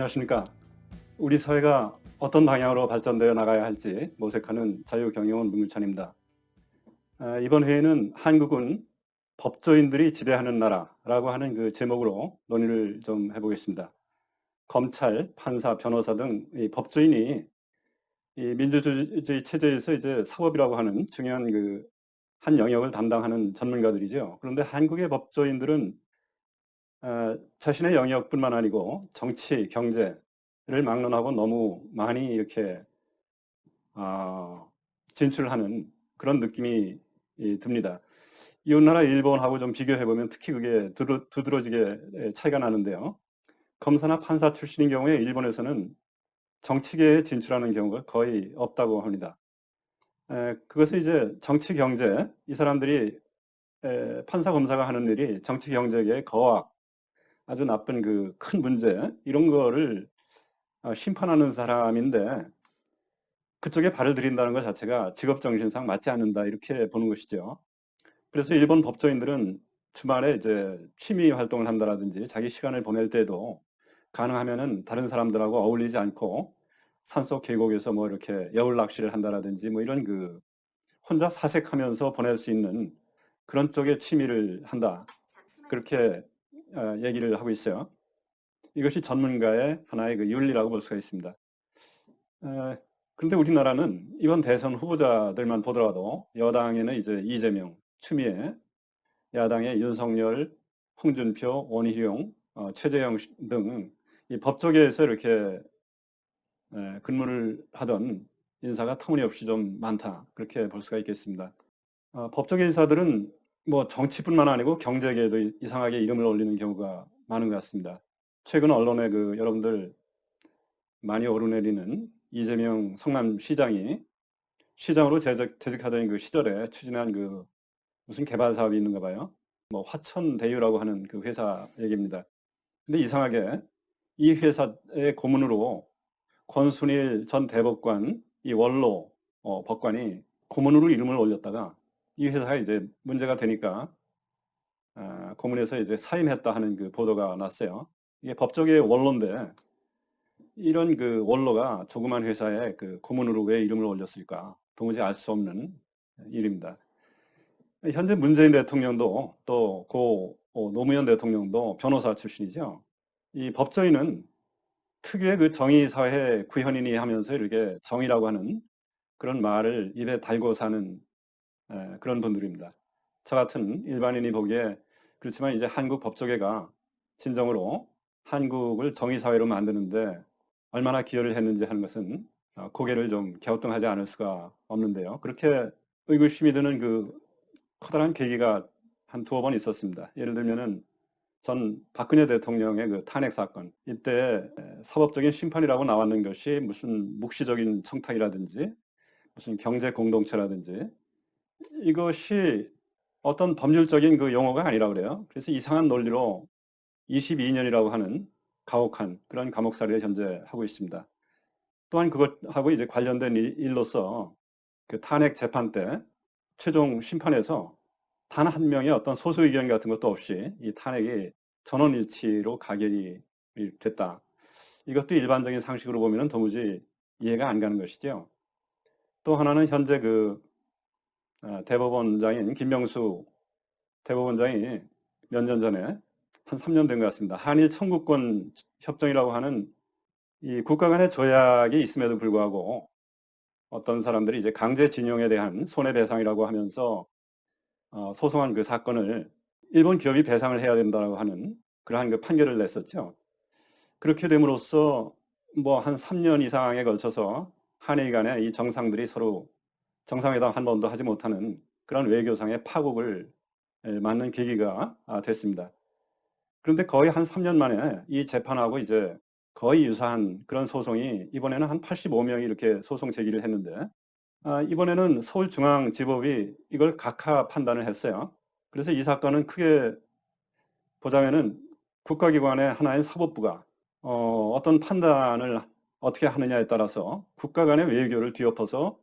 안녕하십니까. 우리 사회가 어떤 방향으로 발전되어 나가야 할지 모색하는 자유경영원 문물찬입니다. 아, 이번 회에는 한국은 법조인들이 지배하는 나라라고 하는 그 제목으로 논의를 좀 해보겠습니다. 검찰, 판사, 변호사 등이 법조인이 이 민주주의 체제에서 이제 사법이라고 하는 중요한 그 한 영역을 담당하는 전문가들이죠. 그런데 한국의 법조인들은 어, 자신의 영역뿐만 아니고 정치, 경제를 막론하고 너무 많이 이렇게 어, 진출하는 그런 느낌이 이, 듭니다. 이웃나라 일본하고 좀 비교해 보면 특히 그게 두드러, 두드러지게 차이가 나는데요. 검사나 판사 출신인 경우에 일본에서는 정치계에 진출하는 경우가 거의 없다고 합니다. 에, 그것은 이제 정치 경제 이 사람들이 에, 판사 검사가 하는 일이 정치 경제계의 거악 아주 나쁜 그 큰 문제 이런 거를 어, 심판하는 사람인데 그쪽에 발을 들인다는 것 자체가 직업 정신상 맞지 않는다 이렇게 보는 것이죠. 그래서 일본 법조인들은 주말에 이제 취미 활동을 한다라든지 자기 시간을 보낼 때도 가능하면은 다른 사람들하고 어울리지 않고 산속 계곡에서 뭐 이렇게 여울 낚시를 한다라든지 뭐 이런 그 혼자 사색하면서 보낼 수 있는 그런 쪽의 취미를 한다. 그렇게 어, 얘기를 하고 있어요. 이것이 전문가의 하나의 그 윤리라고 볼 수가 있습니다. 어, 그런데 우리나라는 이번 대선 후보자들만 보더라도 여당에는 이제 이재명, 추미애, 야당의 윤석열, 홍준표, 원희룡, 어, 최재형 등 이 법조계에서 이렇게 에, 근무를 하던 인사가 터무니없이 좀 많다 그렇게 볼 수가 있겠습니다. 어, 법조계 인사들은 뭐 정치뿐만 아니고 경제계에도 이- 이상하게 이름을 올리는 경우가 많은 것 같습니다. 최근 언론에 그 여러분들 많이 오르내리는 이재명 성남시장이 시장으로 재직, 재직하던 그 시절에 추진한 그 무슨 개발 사업이 있는가 봐요. 뭐 화천대유라고 하는 그 회사 얘기입니다. 근데 이상하게 이 회사의 고문으로 권순일 전 대법관 이 원로 어, 법관이 고문으로 이름을 올렸다가 이 회사가 이제 문제가 되니까 아, 고문에서 이제 사임했다 하는 그 보도가 났어요. 이게 법조계의 원로인데 이런 그 원로가 조그만 회사에 그 고문으로 왜 이름을 올렸을까 도무지 알 수 없는 일입니다. 현재 문재인 대통령도 또 고 노무현 대통령도 변호사 출신이죠. 이 법조인은 특유의 그 정의 사회 구현이니 하면서 이렇게 정의라고 하는 그런 말을 입에 달고 사는 에, 그런 분들입니다. 저 같은 일반인이 보기에 그렇지만 이제 한국 법조계가 진정으로 한국을 정의사회로 만드는데 얼마나 기여를 했는지 하는 것은 어, 고개를 좀 갸우뚱하지 않을 수가 없는데요. 그렇게 의구심이 드는 그 커다란 계기가 한 두어 번 있었습니다. 예를 들면은 전 박근혜 대통령의 그 탄핵 사건 이때 에, 사법적인 심판이라고 나왔는 것이 무슨 묵시적인 청탁이라든지 무슨 경제 공동체라든지 이것이 어떤 법률적인 그 용어가 아니라 그래요. 그래서 이상한 논리로 22년이라고 하는 가혹한 그런 감옥살이를 현재 하고 있습니다. 또한 그것하고 이제 관련된 일- 일로서 그 탄핵 재판 때 최종 심판에서 단 한 명의 어떤 소수 의견 같은 것도 없이 이 탄핵이 전원일치로 가결이 됐다. 이것도 일반적인 상식으로 보면 도무지 이해가 안 가는 것이죠. 또 하나는 현재 그 어, 대법원장인 김명수 대법원장이 몇 년 전에 한 3년 된 것 같습니다. 한일 청구권 협정이라고 하는 이 국가 간의 조약이 있음에도 불구하고 어떤 사람들이 이제 강제징용에 대한 손해배상이라고 하면서 어, 소송한 그 사건을 일본 기업이 배상을 해야 된다고 하는 그러한 그 판결을 냈었죠. 그렇게 됨으로써 뭐 한 3년 이상에 걸쳐서 한일 간의 이 정상들이 서로 정상회담 한 번도 하지 못하는 그런 외교상의 파국을 에, 맞는 계기가 아, 됐습니다. 그런데 거의 한 3년 만에 이 재판하고 이제 거의 유사한 그런 소송이 이번에는 한 85명이 이렇게 소송 제기를 했는데 아, 이번에는 서울중앙지법이 이걸 각하 판단을 했어요. 그래서 이 사건은 크게 보자면은 국가기관의 하나인 사법부가 어, 어떤 판단을 어떻게 하느냐에 따라서 국가 간의 외교를 뒤엎어서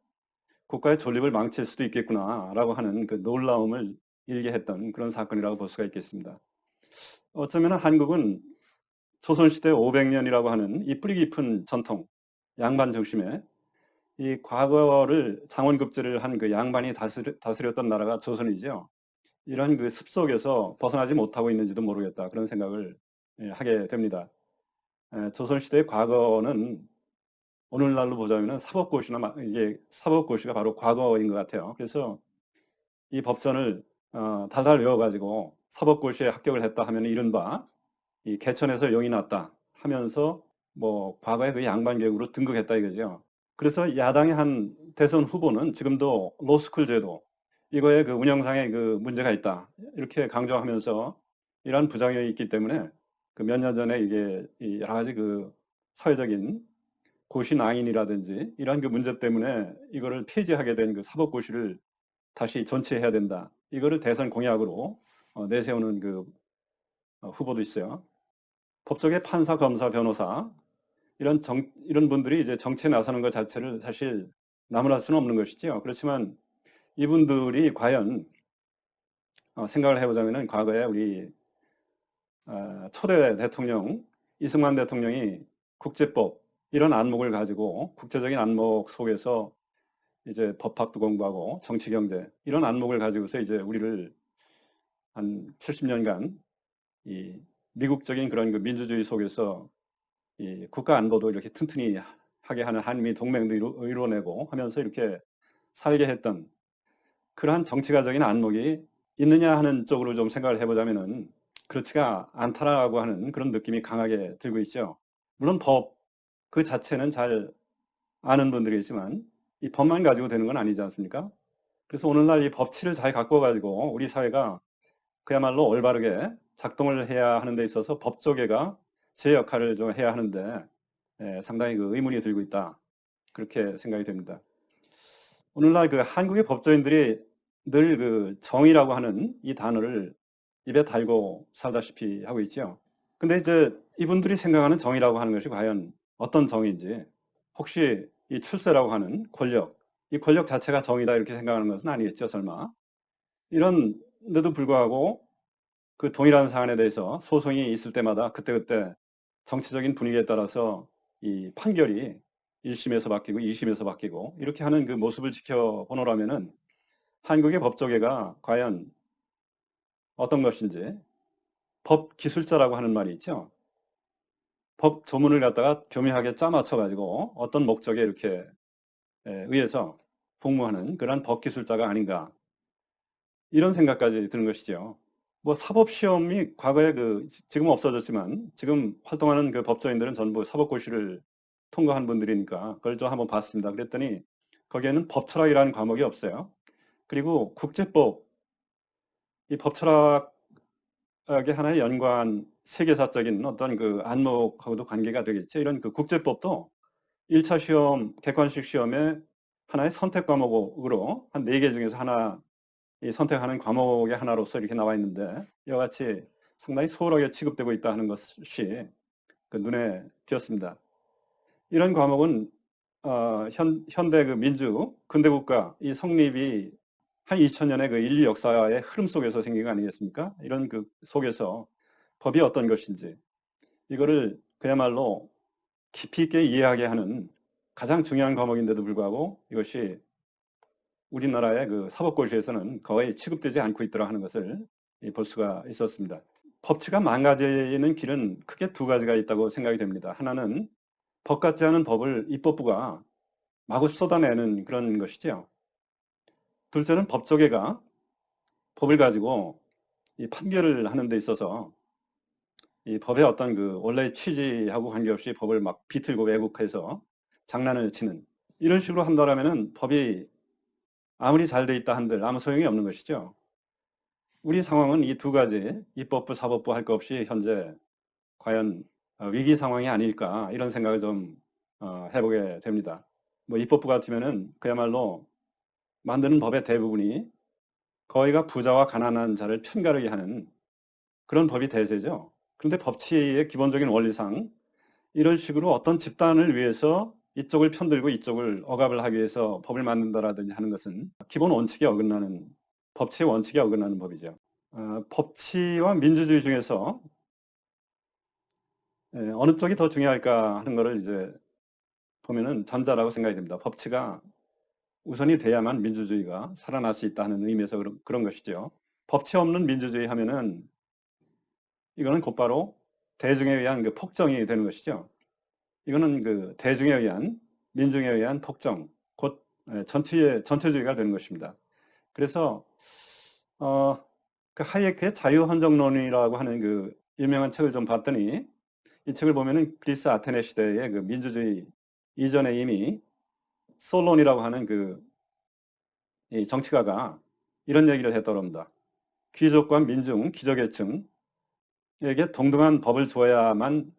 국가의 존립을 망칠 수도 있겠구나라고 하는 그 놀라움을 일게 했던 그런 사건이라고 볼 수가 있겠습니다. 어쩌면 한국은 조선시대 500년이라고 하는 이 뿌리 깊은 전통, 양반 중심의 이 과거를 장원급제를 한 그 양반이 다스려, 다스렸던 나라가 조선이죠. 이런 그 습속에서 벗어나지 못하고 있는지도 모르겠다. 그런 생각을 예, 하게 됩니다. 에, 조선시대의 과거는 오늘날로 보자면 사법고시나 마- 이게 사법고시가 바로 과거인 것 같아요. 그래서 이 법전을 어, 달달 외워가지고 사법고시에 합격을 했다 하면 이른바 이 개천에서 용이 났다 하면서 뭐 과거에 그 양반계급으로 등극했다 이거죠. 그래서 야당의 한 대선 후보는 지금도 로스쿨 제도 이거에 그 운영상에 그 문제가 있다 이렇게 강조하면서 이러한 부작용이 있기 때문에 그 몇 년 전에 이게 이 여러 가지 그 사회적인 고시 낭인이라든지 이러한 그 문제 때문에 이거를 폐지하게 된 그 사법고시를 다시 존치해야 된다. 이거를 대선 공약으로 어, 내세우는 그 어, 후보도 있어요. 법조계 판사, 검사, 변호사 이런 정, 이런 분들이 이제 정치에 나서는 것 자체를 사실 나무랄 수는 없는 것이죠. 그렇지만 이분들이 과연 어, 생각을 해보자면은 과거에 우리 어, 초대 대통령 이승만 대통령이 국제법 이런 안목을 가지고 국제적인 안목 속에서 이제 법학도 공부하고 정치 경제 이런 안목을 가지고서 이제 우리를 한 70년간 이 미국적인 그런 그 민주주의 속에서 이 국가 안보도 이렇게 튼튼히 하게 하는 한미 동맹도 이루, 이루어내고 하면서 이렇게 살게 했던 그러한 정치가적인 안목이 있느냐 하는 쪽으로 좀 생각을 해보자면은 그렇지가 않다라고 하는 그런 느낌이 강하게 들고 있죠. 물론 법 그 자체는 잘 아는 분들이지만 이 법만 가지고 되는 건 아니지 않습니까? 그래서 오늘날 이 법치를 잘 갖고 가지고 우리 사회가 그야말로 올바르게 작동을 해야 하는 데 있어서 법조계가 제 역할을 좀 해야 하는데 예, 상당히 그 의문이 들고 있다. 그렇게 생각이 됩니다. 오늘날 그 한국의 법조인들이 늘 그 정의라고 하는 이 단어를 입에 달고 살다시피 하고 있죠. 근데 이제 이분들이 생각하는 정의라고 하는 것이 과연 어떤 정의인지 혹시 이 출세라고 하는 권력, 이 권력 자체가 정의다 이렇게 생각하는 것은 아니겠죠, 설마. 이런데도 불구하고 그 동일한 사안에 대해서 소송이 있을 때마다 그때그때 정치적인 분위기에 따라서 이 판결이 1심에서 바뀌고 2심에서 바뀌고 이렇게 하는 그 모습을 지켜보노라면은 한국의 법조계가 과연 어떤 것인지 법 기술자라고 하는 말이 있죠. 법 조문을 갖다가 교묘하게 짜맞춰 가지고 어떤 목적에 이렇게 에, 의해서 복무하는 그런 법 기술자가 아닌가 이런 생각까지 드는 것이죠. 뭐 사법 시험이 과거에 그 지금 없어졌지만 지금 활동하는 그 법조인들은 전부 사법고시를 통과한 분들이니까 그걸 좀 한번 봤습니다. 그랬더니 거기에는 법철학이라는 과목이 없어요. 그리고 국제법 이 법철학의 하나의 연관 세계사적인 어떤 그 안목하고도 관계가 되겠죠. 이런 그 국제법도 1차 시험, 객관식 시험에 하나의 선택 과목으로 한 네 개 중에서 하나 이 선택하는 과목의 하나로서 이렇게 나와 있는데 이와 같이 상당히 소홀하게 취급되고 있다 하는 것이 그 눈에 띄었습니다. 이런 과목은 어, 현, 현대 그 민주 근대 국가 이 성립이 한 2000년의 그 인류 역사의 흐름 속에서 생긴 거 아니겠습니까? 이런 그 속에서 법이 어떤 것인지 이거를 그야말로 깊이 있게 이해하게 하는 가장 중요한 과목인데도 불구하고 이것이 우리나라의 그 사법고시에서는 거의 취급되지 않고 있더라 하는 것을 볼 수가 있었습니다. 법치가 망가지는 길은 크게 두 가지가 있다고 생각이 됩니다. 하나는 법 같지 않은 법을 입법부가 마구 쏟아내는 그런 것이죠. 둘째는 법조계가 법을 가지고 이 판결을 하는 데 있어서 이 법의 어떤 그 원래 취지하고 관계없이 법을 막 비틀고 왜곡해서 장난을 치는 이런 식으로 한다라면은 법이 아무리 잘 돼 있다 한들 아무 소용이 없는 것이죠. 우리 상황은 이 두 가지 입법부, 사법부 할 것 없이 현재 과연 어, 위기 상황이 아닐까 이런 생각을 좀 어, 해보게 됩니다. 뭐 입법부 같으면은 그야말로 만드는 법의 대부분이 거의가 부자와 가난한 자를 편가르게 하는 그런 법이 대세죠. 그런데 법치의 기본적인 원리상 이런 식으로 어떤 집단을 위해서 이쪽을 편들고 이쪽을 억압을 하기 위해서 법을 만든다라든지 하는 것은 기본 원칙에 어긋나는 법치의 원칙에 어긋나는 법이죠. 어, 법치와 민주주의 중에서 예, 어느 쪽이 더 중요할까 하는 거를 이제 보면은 전자라고 생각이 됩니다. 법치가 우선이 돼야만 민주주의가 살아날 수 있다는 의미에서 그런, 그런 것이죠. 법치 없는 민주주의 하면은 이거는 곧바로 대중에 의한 그 폭정이 되는 것이죠. 이거는 그 대중에 의한 민중에 의한 폭정, 곧 예, 전체 전체주의가 되는 것입니다. 그래서 어, 그 하이에크의 자유헌정론이라고 하는 그 유명한 책을 좀 봤더니 이 책을 보면은 그리스 아테네 시대의 그 민주주의 이전에 이미 솔론이라고 하는 그 정치가가 이런 얘기를 했다고 합니다. 귀족과 민중, 기저계층 에게 동등한 법을 주어야만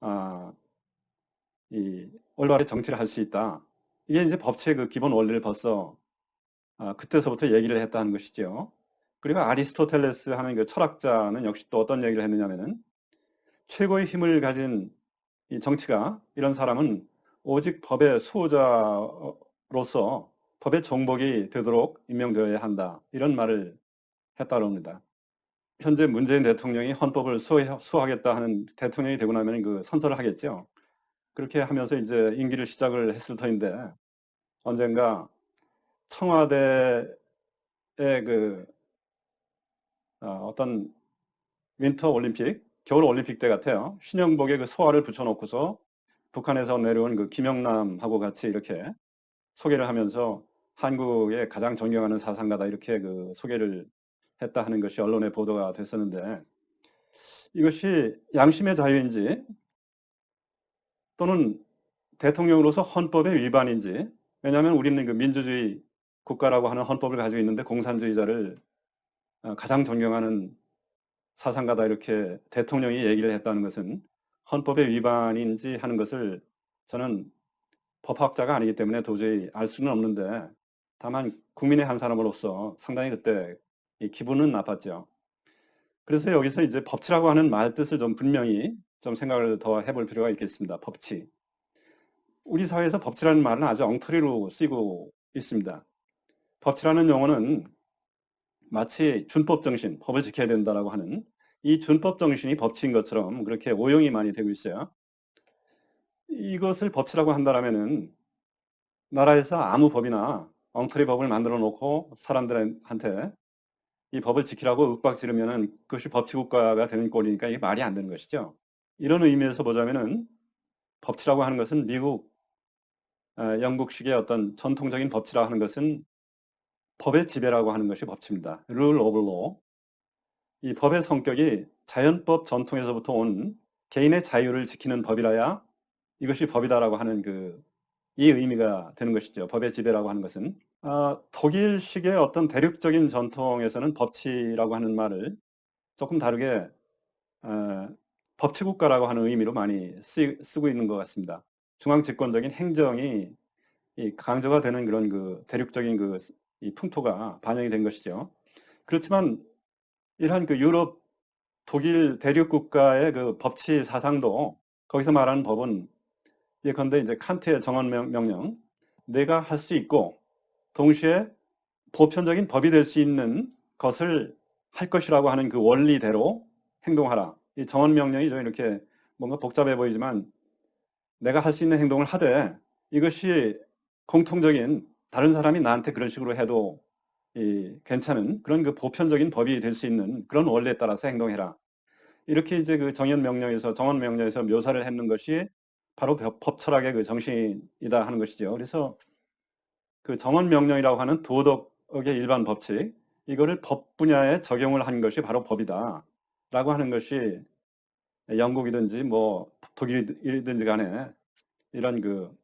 아, 이 올바르게 정치를 할 수 있다. 이게 이제 법치의 그 기본 원리를 벌써 아, 그때서부터 얘기를 했다는 것이죠. 그리고 아리스토텔레스 하는 그 철학자는 역시 또 어떤 얘기를 했느냐면은 최고의 힘을 가진 이 정치가 이런 사람은 오직 법의 수호자로서 법의 종복이 되도록 임명되어야 한다. 이런 말을 했다고 합니다. 현재 문재인 대통령이 헌법을 수호하겠다 하는 대통령이 되고 나면 그 선서를 하겠죠. 그렇게 하면서 이제 임기를 시작을 했을 터인데 언젠가 청와대의 그 어, 떤 윈터 올림픽, 겨울 올림픽 때 같아요. 신영복에 그 소화를 붙여놓고서 북한에서 내려온 그 김영남하고 같이 이렇게 소개를 하면서 한국의 가장 존경하는 사상가다 이렇게 그 소개를 했다 하는 것이 언론에 보도가 됐었는데 이것이 양심의 자유인지 또는 대통령으로서 헌법의 위반인지 왜냐하면 우리는 그 민주주의 국가라고 하는 헌법을 가지고 있는데 공산주의자를 어, 가장 존경하는 사상가다 이렇게 대통령이 얘기를 했다는 것은 헌법의 위반인지 하는 것을 저는 법학자가 아니기 때문에 도저히 알 수는 없는데 다만 국민의 한 사람으로서 상당히 그때 기분은 나빴죠. 그래서 여기서 이제 법치라고 하는 말 뜻을 좀 분명히 좀 생각을 더 해볼 필요가 있겠습니다. 법치. 우리 사회에서 법치라는 말은 아주 엉터리로 쓰이고 있습니다. 법치라는 용어는 마치 준법 정신, 법을 지켜야 된다라고 하는 이 준법 정신이 법치인 것처럼 그렇게 오용이 많이 되고 있어요. 이것을 법치라고 한다면은 나라에서 아무 법이나 엉터리 법을 만들어 놓고 사람들한테 이 법을 지키라고 윽박 지르면은 그것이 법치국가가 되는 꼴이니까 이게 말이 안 되는 것이죠. 이런 의미에서 보자면은 법치라고 하는 것은 미국, 어, 영국식의 어떤 전통적인 법치라 하는 것은 법의 지배라고 하는 것이 법치입니다. rule of law. 이 법의 성격이 자연법 전통에서부터 온 개인의 자유를 지키는 법이라야 이것이 법이다라고 하는 그 이 의미가 되는 것이죠. 법의 지배라고 하는 것은 아, 독일식의 어떤 대륙적인 전통에서는 법치라고 하는 말을 조금 다르게 어, 법치국가라고 하는 의미로 많이 쓰, 고 있는 것 같습니다. 중앙 집권적인 행정이 강조가 되는 그런 그 대륙적인 그이 풍토가 반영이 된 것이죠. 그렇지만 이러한 그 유럽 독일 대륙 국가의 그 법치 사상도 거기서 말하는 법은 예컨대 이제 칸트의 정원 명령 내가 할 수 있고 동시에 보편적인 법이 될 수 있는 것을 할 것이라고 하는 그 원리대로 행동하라. 이 정원 명령이 좀 이렇게 뭔가 복잡해 보이지만 내가 할 수 있는 행동을 하되 이것이 공통적인 다른 사람이 나한테 그런 식으로 해도 이 괜찮은 그런 그 보편적인 법이 될 수 있는 그런 원리에 따라서 행동해라. 이렇게 이제 그 정연 명령에서 정원 명령에서 묘사를 했는 것이 바로 법 철학의 그 정신이다 하는 것이죠. 그래서 그 정원 명령이라고 하는 도덕의 일반 법칙 이거를 법 분야에 적용을 한 것이 바로 법이다라고 하는 것이 영국이든지 뭐 독일이든지 간에 이런 그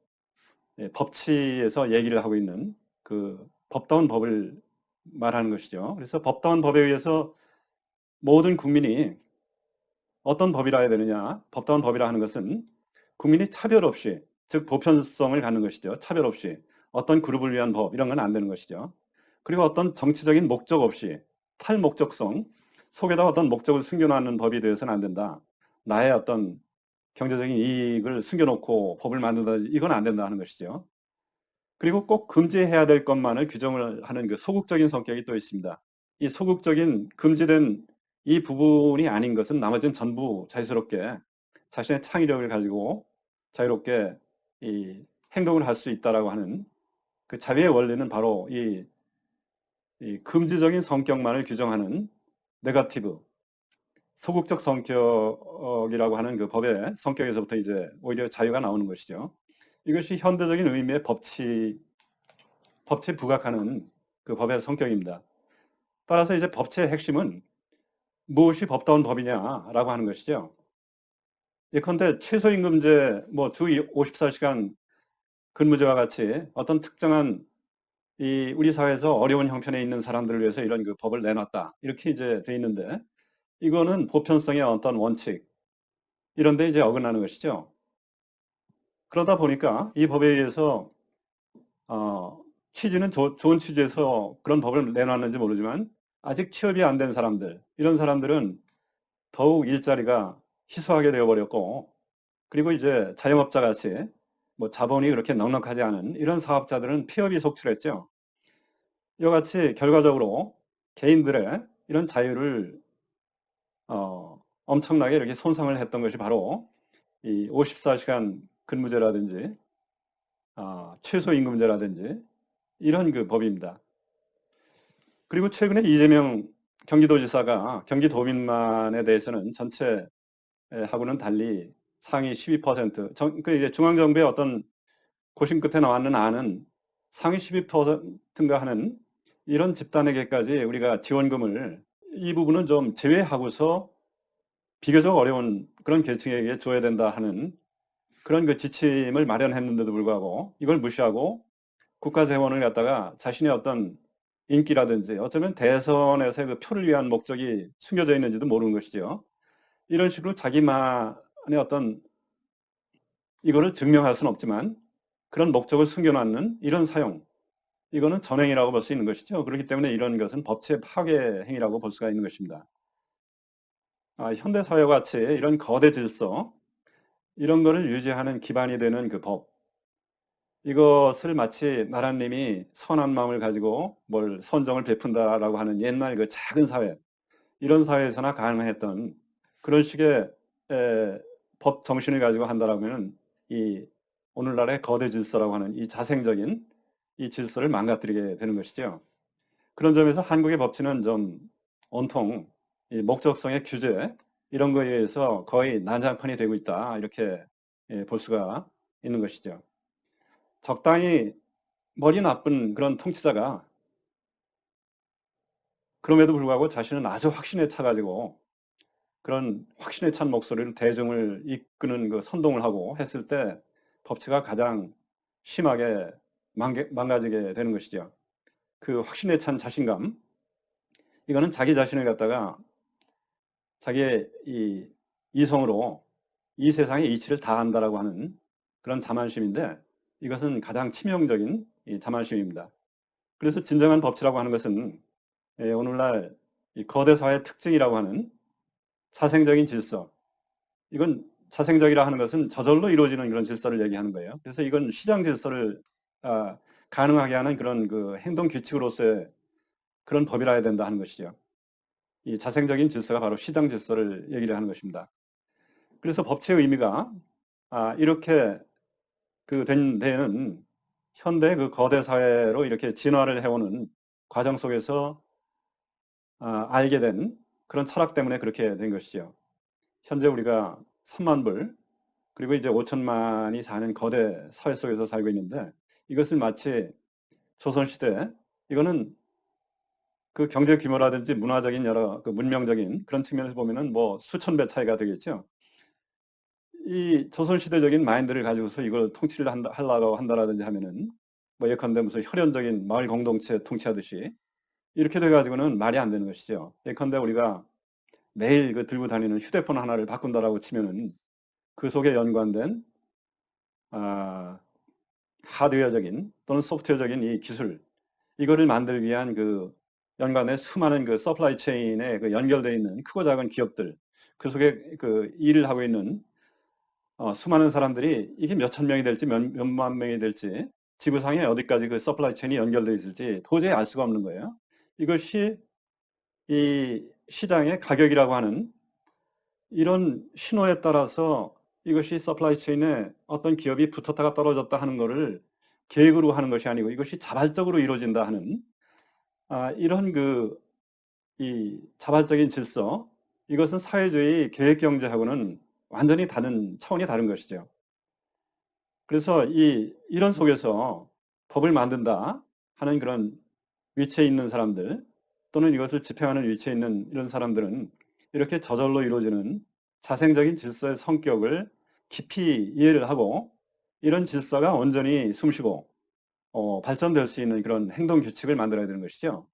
예, 법치에서 얘기를 하고 있는 그 법다운 법을 말하는 것이죠. 그래서 법다운 법에 의해서 모든 국민이 어떤 법이라 해야 되느냐? 법다운 법이라 하는 것은 국민이 차별 없이 즉 보편성을 갖는 것이죠. 차별 없이 어떤 그룹을 위한 법 이런 건 안 되는 것이죠. 그리고 어떤 정치적인 목적 없이 탈목적성 속에다 어떤 목적을 숨겨놓는 법이 되어서는 안 된다. 나의 어떤 경제적인 이익을 숨겨놓고 법을 만든다 이건 안 된다는 것이죠. 그리고 꼭 금지해야 될 것만을 규정을 하는 그 소극적인 성격이 또 있습니다. 이 소극적인 금지된 이 부분이 아닌 것은 나머지는 전부 자유스럽게 자신의 창의력을 가지고 자유롭게 이 행동을 할 수 있다라고 하는 그 자유의 원리는 바로 이, 이 금지적인 성격만을 규정하는 네거티브 소극적 성격이라고 하는 그 법의 성격에서부터 이제 오히려 자유가 나오는 것이죠. 이것이 현대적인 의미의 법치 법치에 부각하는 그 법의 성격입니다. 따라서 이제 법치의 핵심은 무엇이 법다운 법이냐라고 하는 것이죠. 예컨대 최소임금제, 뭐 주 54시간 근무제와 같이 어떤 특정한 이 우리 사회에서 어려운 형편에 있는 사람들을 위해서 이런 그 법을 내놨다. 이렇게 이제 돼 있는데 이거는 보편성의 어떤 원칙 이런 데 이제 어긋나는 것이죠. 그러다 보니까 이 법에 의해서 어, 취지는 조, 좋은 취지에서 그런 법을 내놨는지 모르지만 아직 취업이 안 된 사람들 이런 사람들은 더욱 일자리가 희소하게 되어버렸고 그리고 이제 자영업자 같이 뭐 자본이 그렇게 넉넉하지 않은 이런 사업자들은 폐업이 속출했죠. 이와 같이 결과적으로 개인들의 이런 자유를 어, 엄청나게 이렇게 손상을 했던 것이 바로 이 54시간 근무제라든지 어, 최소임금제라든지 이런 그 법입니다. 그리고 최근에 이재명 경기도지사가 경기도민만에 대해서는 전체하고는 달리 상위 12%, 정, 그 이제 중앙정부의 어떤 고심 끝에 나왔는 안은 상위 12%인가 하는 이런 집단에게까지 우리가 지원금을 이 부분은 좀 제외하고서 비교적 어려운 그런 계층에게 줘야 된다 하는 그런 그 지침을 마련했는데도 불구하고 이걸 무시하고 국가 재원을 갖다가 자신의 어떤 인기라든지 어쩌면 대선에서의 그 표를 위한 목적이 숨겨져 있는지도 모르는 것이죠. 이런 식으로 자기만 의 어떤 이거를 증명할 수는 없지만 그런 목적을 숨겨놓는 이런 사용 이거는 전행이라고 볼 수 있는 것이죠. 그렇기 때문에 이런 것은 법체 파괴 행위라고 볼 수가 있는 것입니다. 아, 현대 사회와 같이 이런 거대 질서 이런 거를 유지하는 기반이 되는 그 법, 이것을 마치 나라님이 선한 마음을 가지고 뭘 선정을 베푼다라고 하는 옛날 그 작은 사회, 이런 사회에서나 가능했던 그런 식의 에, 법 정신을 가지고 한다라면 이 오늘날의 거대 질서라고 하는 이 자생적인 이 질서를 망가뜨리게 되는 것이죠. 그런 점에서 한국의 법치는 좀 온통 목적성의 규제 이런 거에 의해서 거의 난장판이 되고 있다 이렇게 예, 볼 수가 있는 것이죠. 적당히 머리 나쁜 그런 통치자가 그럼에도 불구하고 자신은 아주 확신에 차가지고 그런 확신에 찬 목소리를 대중을 이끄는 그 선동을 하고 했을 때 법치가 가장 심하게 망가지게 되는 것이죠. 그 확신에 찬 자신감, 이거는 자기 자신을 갖다가 자기의 이 이성으로 이 세상의 이치를 다 안다라고 하는 그런 자만심인데 이것은 가장 치명적인 자만심입니다. 그래서 진정한 법치라고 하는 것은 예, 오늘날 거대 사회의 특징이라고 하는 사생적인 질서. 이건 자생적이라 하는 것은 저절로 이루어지는 그런 질서를 얘기하는 거예요. 그래서 이건 시장 질서를 아, 가능하게 하는 그런 그 행동 규칙으로서의 그런 법이라 해야 된다 하는 것이죠. 이 자생적인 질서가 바로 시장 질서를 얘기를 하는 것입니다. 그래서 법치의 의미가 아, 이렇게 그 된 데는 현대 그 거대 사회로 이렇게 진화를 해오는 과정 속에서 아, 알게 된 그런 철학 때문에 그렇게 된 것이죠. 현재 우리가 3만 불 그리고 이제 5천만이 사는 거대 사회 속에서 살고 있는데 이것을 마치 조선시대 이거는 그 경제 규모라든지 문화적인 여러 그 문명적인 그런 측면에서 보면은 뭐 수천 배 차이가 되겠죠. 이 조선시대적인 마인드를 가지고서 이걸 통치를 한다, 하려고 한다라든지 하면은 뭐 예컨대 무슨 혈연적인 마을 공동체 통치하듯이 이렇게 돼가지고는 말이 안 되는 것이죠. 예컨대 우리가 매일 그 들고 다니는 휴대폰 하나를 바꾼다라고 치면은 그 속에 연관된 아, 하드웨어적인 또는 소프트웨어적인 이 기술 이거를 만들기 위한 그 연관된 수많은 그 서플라이 체인에 그 연결되어 있는 크고 작은 기업들 그 속에 그 일을 하고 있는 어, 수많은 사람들이 이게 몇 천 명이 될지 몇, 몇만 명이 될지 지구상에 어디까지 그 서플라이 체인이 연결되어 있을지 도저히 알 수가 없는 거예요. 이것이 이 시장의 가격이라고 하는 이런 신호에 따라서 이것이 서플라이 체인에 어떤 기업이 붙었다가 떨어졌다 하는 것을 계획으로 하는 것이 아니고 이것이 자발적으로 이루어진다 하는 아, 이런 그 이 자발적인 질서 이것은 사회주의 계획 경제하고는 완전히 다른 차원이 다른 것이죠. 그래서 이 이런 속에서 법을 만든다 하는 그런 위치에 있는 사람들 또는 이것을 집행하는 위치에 있는 이런 사람들은 이렇게 저절로 이루어지는 자생적인 질서의 성격을 깊이 이해를 하고 이런 질서가 온전히 숨쉬고 어, 발전될 수 있는 그런 행동 규칙을 만들어야 되는 것이죠.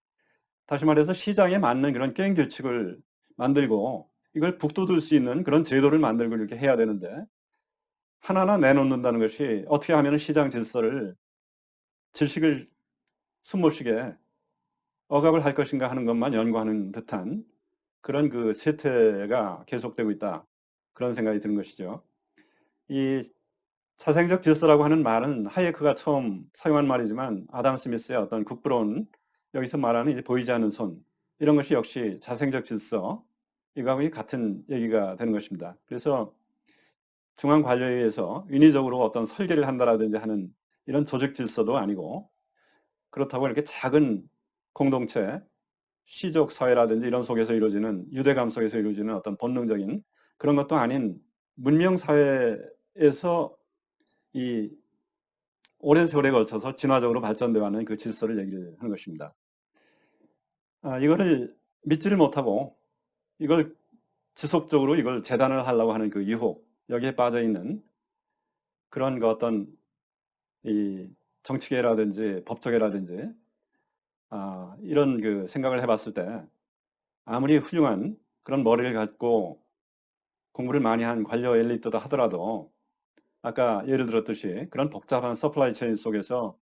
다시 말해서 시장에 맞는 그런 게임 규칙을 만들고 이걸 북돋을 수 있는 그런 제도를 만들고 이렇게 해야 되는데 하나하나 내놓는다는 것이 어떻게 하면 시장 질서를 질식을 숨 못 쉬게 억압을 할 것인가 하는 것만 연구하는 듯한 그런 그 세태가 계속되고 있다. 그런 생각이 드는 것이죠. 이 자생적 질서라고 하는 말은 하이에크가 처음 사용한 말이지만 아담 스미스의 어떤 국부론 여기서 말하는 이제 보이지 않는 손 이런 것이 역시 자생적 질서 이거하고 같은 얘기가 되는 것입니다. 그래서 중앙 관료회에서 인위적으로 어떤 설계를 한다라든지 하는 이런 조직 질서도 아니고 그렇다고 이렇게 작은 공동체, 시족 사회라든지 이런 속에서 이루어지는 유대감 속에서 이루어지는 어떤 본능적인 그런 것도 아닌 문명 사회에서 이 오랜 세월에 걸쳐서 진화적으로 발전되어 왔는 그 질서를 얘기를 하는 것입니다. 아, 이거를 믿지를 못하고 이걸 지속적으로 이걸 재단을 하려고 하는 그 유혹, 여기에 빠져 있는 그런 그 어떤 이 정치계라든지 법조계라든지 아, 이런 그 생각을 해봤을 때 아무리 훌륭한 그런 머리를 갖고 공부를 많이 한 관료 엘리트다 하더라도 아까 예를 들었듯이 그런 복잡한 서플라이 체인 속에서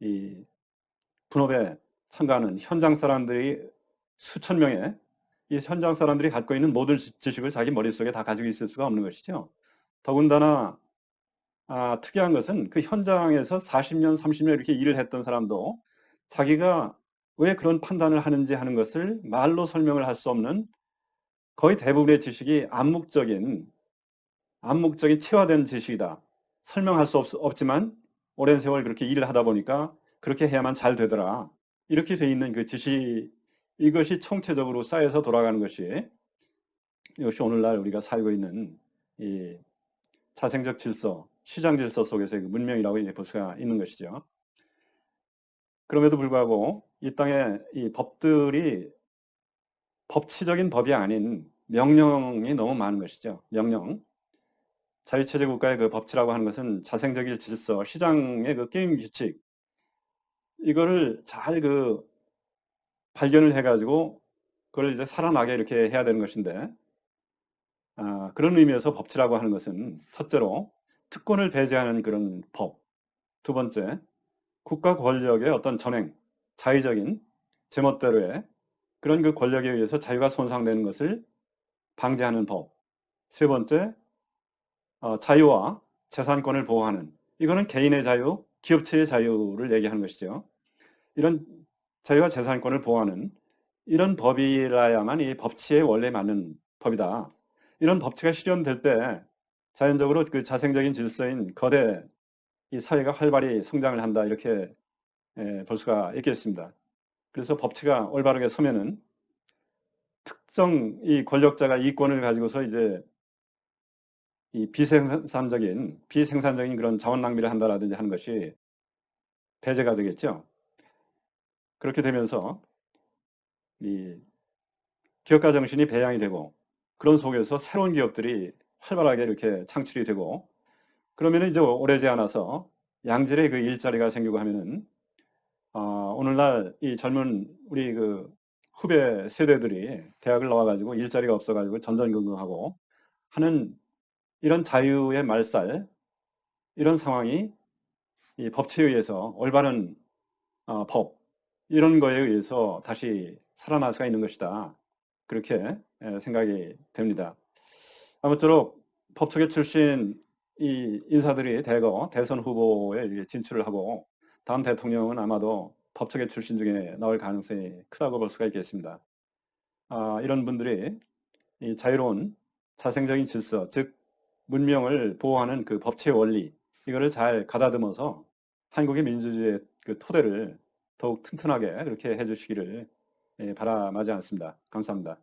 이 분업에 참가하는 현장 사람들이 수천 명의 이 현장 사람들이 갖고 있는 모든 지식을 자기 머릿속에 다 가지고 있을 수가 없는 것이죠. 더군다나 아, 특이한 것은 그 현장에서 40년, 30년 이렇게 일을 했던 사람도 자기가 왜 그런 판단을 하는지 하는 것을 말로 설명을 할 수 없는 거의 대부분의 지식이 암묵적인 암묵적인 체화된 지식이다. 설명할 수 없, 지만 오랜 세월 그렇게 일을 하다 보니까 그렇게 해야만 잘 되더라. 이렇게 돼 있는 그 지식 이것이 총체적으로 쌓여서 돌아가는 것이 이것이 오늘날 우리가 살고 있는 이 자생적 질서, 시장 질서 속에서의 그 문명이라고 볼 수가 있는 것이죠. 그럼에도 불구하고 이 땅에 이 법들이 법치적인 법이 아닌 명령이 너무 많은 것이죠. 명령. 자유체제 국가의 그 법치라고 하는 것은 자생적인 질서, 시장의 그 게임 규칙, 이거를 잘 그 발견을 해가지고 그걸 이제 살아나게 이렇게 해야 되는 것인데, 아, 그런 의미에서 법치라고 하는 것은 첫째로 특권을 배제하는 그런 법, 두 번째, 국가 권력의 어떤 전행, 자의적인 제멋대로의 그런 그 권력에 의해서 자유가 손상되는 것을 방지하는 법. 세 번째, 어, 자유와 재산권을 보호하는 이거는 개인의 자유, 기업체의 자유를 얘기하는 것이죠. 이런 자유와 재산권을 보호하는 이런 법이라야만 이 법치에 원래 맞는 법이다. 이런 법치가 실현될 때 자연적으로 그 자생적인 질서인 거대 이 사회가 활발히 성장을 한다 이렇게 예, 볼 수가 있겠습니다. 그래서 법치가 올바르게 서면은 특정 이 권력자가 이권을 가지고서 이제 이 비생산적인 비생산적인 그런 자원 낭비를 한다라든지 하는 것이 배제가 되겠죠. 그렇게 되면서 이 기업가 정신이 배양이 되고 그런 속에서 새로운 기업들이 활발하게 이렇게 창출이 되고 그러면 이제 오래지 않아서 양질의 그 일자리가 생기고 하면은 어, 오늘날 이 젊은 우리 그 후배 세대들이 대학을 나와가지고 일자리가 없어가지고 전전긍긍하고 하는 이런 자유의 말살, 이런 상황이 이 법치에 의해서 올바른 어, 법, 이런 거에 의해서 다시 살아날 수가 있는 것이다. 그렇게 생각이 됩니다. 아무쪼록 법조계 출신 이 인사들이 대거 대선 후보에 진출을 하고 다음 대통령은 아마도 법조계 출신 중에 나올 가능성이 크다고 볼 수가 있겠습니다. 아, 이런 분들이 이 자유로운 자생적인 질서, 즉 문명을 보호하는 그 법치의 원리 이거를 잘 가다듬어서 한국의 민주주의의 그 토대를 더욱 튼튼하게 그렇게 해주시기를 예, 바라마지 않습니다. 감사합니다.